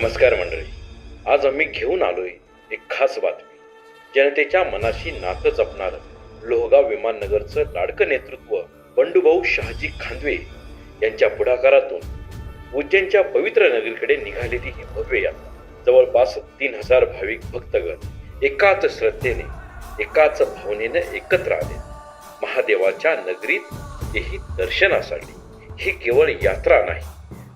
नमस्कार मंडळी. आज आम्ही घेऊन आलोय एक खास बातमी. जनतेच्या मनाशी नातं जपणारं लोहगाव विमाननगरचं लाडकं नेतृत्व बंडूभाऊ शहाजी खांदवे यांच्या पुढाकारातून उज्जैनच्या पवित्र नगरीकडे निघालेली ही भव्य यात्रा. जवळपास तीन हजार भाविक भक्तगण एकाच श्रद्धेने एकाच भावनेने एकत्र आले. महादेवाच्या नगरीत तेही दर्शनासाठी ही केवळ यात्रा नाही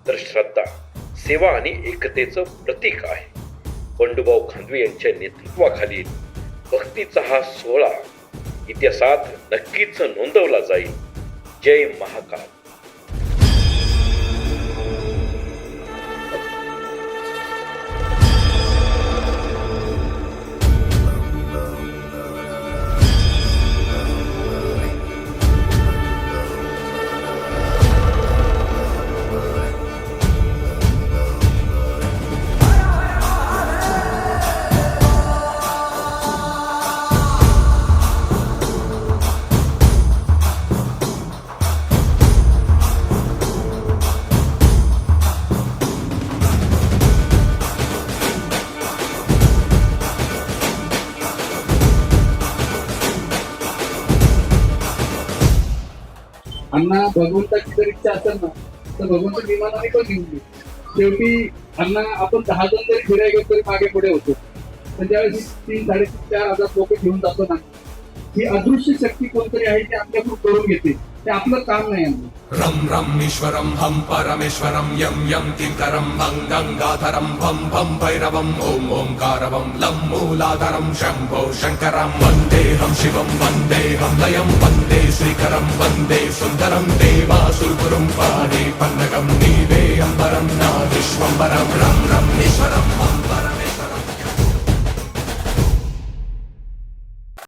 तर श्रद्धा सेवा आणि एकतेचं प्रतीक आहे. बंडूभाऊ खांदवे यांच्या नेतृत्वाखालील भक्तीचा हा सोहळा इतिहासात नक्कीच नोंदवला जाईल. जय महाकाल. अण्णा भगवंताची जर इच्छा असेल ना तर भगवंत विमानाने पण घेऊन येईल शेवटी अण्णा आपण दहा जण जरी फिरायला गेलो तरी मागे पुढे होतो. पण ज्यावेळेस तीन साडेतीन चार हजार लोक घेऊन जातो ना. ही अदृश्य शक्ती कोणतरी आहे ती आपल्याकडून करून घेते. ते आपलं काम नाही अण्णा రం రం ఈశ్వరం హం పరమేశ్వరం యం యం తింకరం హం గంగాధరం భం భం భైరవం ఓం ఓంకారవం లం మూలాధరం శంభో శంకరం వందేహం శివం వందేహం లయం వందే శ్రీకరం వందే సుందరం దేవాసురుపురం పాడే పండగం నీవే అంబరం నా విశ్వంబరం రం రం ఈశ్వరం హం.